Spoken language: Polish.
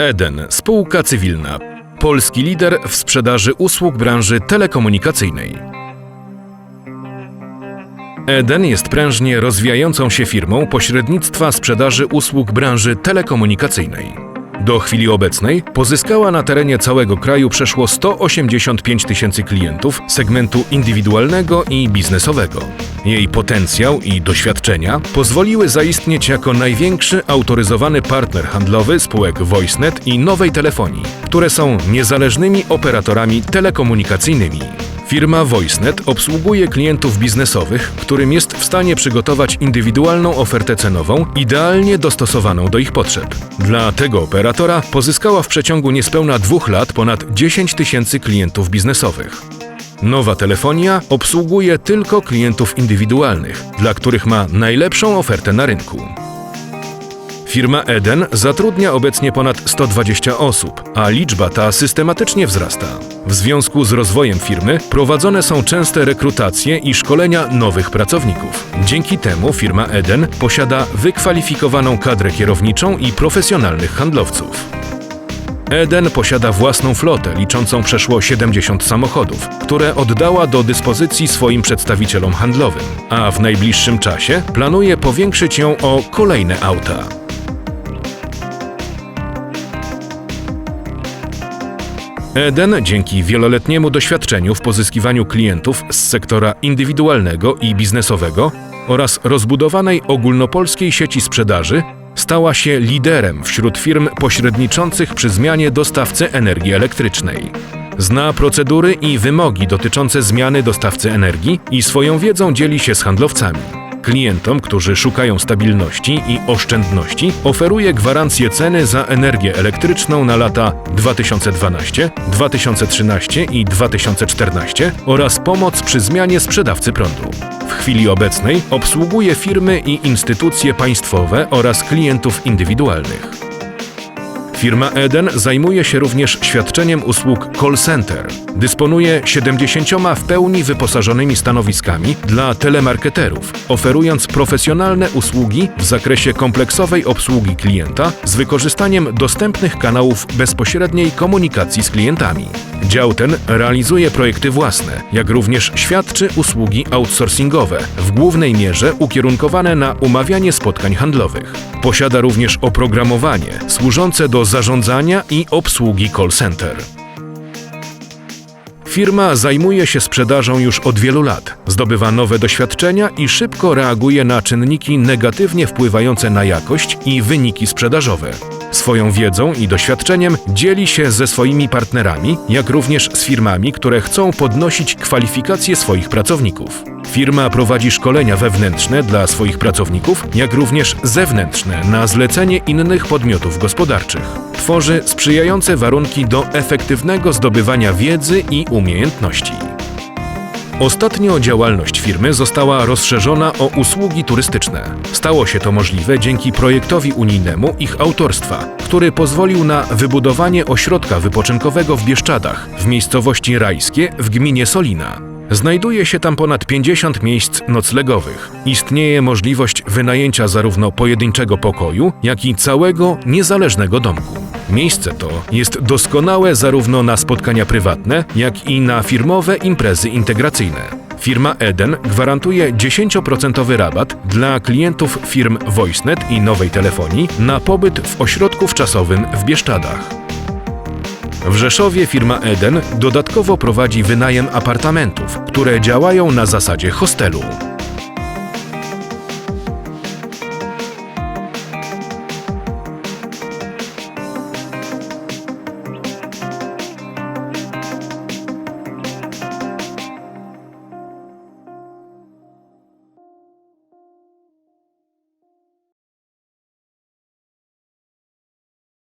Eden, spółka cywilna. Polski lider w sprzedaży usług branży telekomunikacyjnej. Eden jest prężnie rozwijającą się firmą pośrednictwa sprzedaży usług branży telekomunikacyjnej. Do chwili obecnej pozyskała na terenie całego kraju przeszło 185 tysięcy klientów segmentu indywidualnego i biznesowego. Jej potencjał i doświadczenia pozwoliły zaistnieć jako największy autoryzowany partner handlowy spółek VoiceNet i nowej telefonii, które są niezależnymi operatorami telekomunikacyjnymi. Firma VoiceNet obsługuje klientów biznesowych, którym jest w stanie przygotować indywidualną ofertę cenową, idealnie dostosowaną do ich potrzeb. Dla tego operatora pozyskała w przeciągu niespełna dwóch lat ponad 10 tysięcy klientów biznesowych. Nowa telefonia obsługuje tylko klientów indywidualnych, dla których ma najlepszą ofertę na rynku. Firma Eden zatrudnia obecnie ponad 120 osób, a liczba ta systematycznie wzrasta. W związku z rozwojem firmy prowadzone są częste rekrutacje i szkolenia nowych pracowników. Dzięki temu firma Eden posiada wykwalifikowaną kadrę kierowniczą i profesjonalnych handlowców. Eden posiada własną flotę liczącą przeszło 70 samochodów, które oddała do dyspozycji swoim przedstawicielom handlowym, a w najbliższym czasie planuje powiększyć ją o kolejne auta. Eden dzięki wieloletniemu doświadczeniu w pozyskiwaniu klientów z sektora indywidualnego i biznesowego oraz rozbudowanej ogólnopolskiej sieci sprzedaży stała się liderem wśród firm pośredniczących przy zmianie dostawcy energii elektrycznej. Zna procedury i wymogi dotyczące zmiany dostawcy energii i swoją wiedzą dzieli się z handlowcami. Klientom, którzy szukają stabilności i oszczędności, oferuje gwarancję ceny za energię elektryczną na lata 2012, 2013 i 2014 oraz pomoc przy zmianie sprzedawcy prądu. W chwili obecnej obsługuje firmy i instytucje państwowe oraz klientów indywidualnych. Firma Eden zajmuje się również świadczeniem usług call center. Dysponuje 70 w pełni wyposażonymi stanowiskami dla telemarketerów, oferując profesjonalne usługi w zakresie kompleksowej obsługi klienta z wykorzystaniem dostępnych kanałów bezpośredniej komunikacji z klientami. Dział ten realizuje projekty własne, jak również świadczy usługi outsourcingowe, w głównej mierze ukierunkowane na umawianie spotkań handlowych. Posiada również oprogramowanie służące do zarządzania i obsługi call center. Firma zajmuje się sprzedażą już od wielu lat, zdobywa nowe doświadczenia i szybko reaguje na czynniki negatywnie wpływające na jakość i wyniki sprzedażowe. Swoją wiedzą i doświadczeniem dzieli się ze swoimi partnerami, jak również z firmami, które chcą podnosić kwalifikacje swoich pracowników. Firma prowadzi szkolenia wewnętrzne dla swoich pracowników, jak również zewnętrzne na zlecenie innych podmiotów gospodarczych. Tworzy sprzyjające warunki do efektywnego zdobywania wiedzy i umiejętności. Ostatnio działalność firmy została rozszerzona o usługi turystyczne. Stało się to możliwe dzięki projektowi unijnemu ich autorstwa, który pozwolił na wybudowanie ośrodka wypoczynkowego w Bieszczadach, w miejscowości Rajskie w gminie Solina. Znajduje się tam ponad 50 miejsc noclegowych. Istnieje możliwość wynajęcia zarówno pojedynczego pokoju, jak i całego niezależnego domku. Miejsce to jest doskonałe zarówno na spotkania prywatne, jak i na firmowe imprezy integracyjne. Firma Eden gwarantuje 10% rabat dla klientów firm VoiceNet i Nowej Telefonii na pobyt w ośrodku wczasowym w Bieszczadach. W Rzeszowie firma Eden dodatkowo prowadzi wynajem apartamentów, które działają na zasadzie hostelu.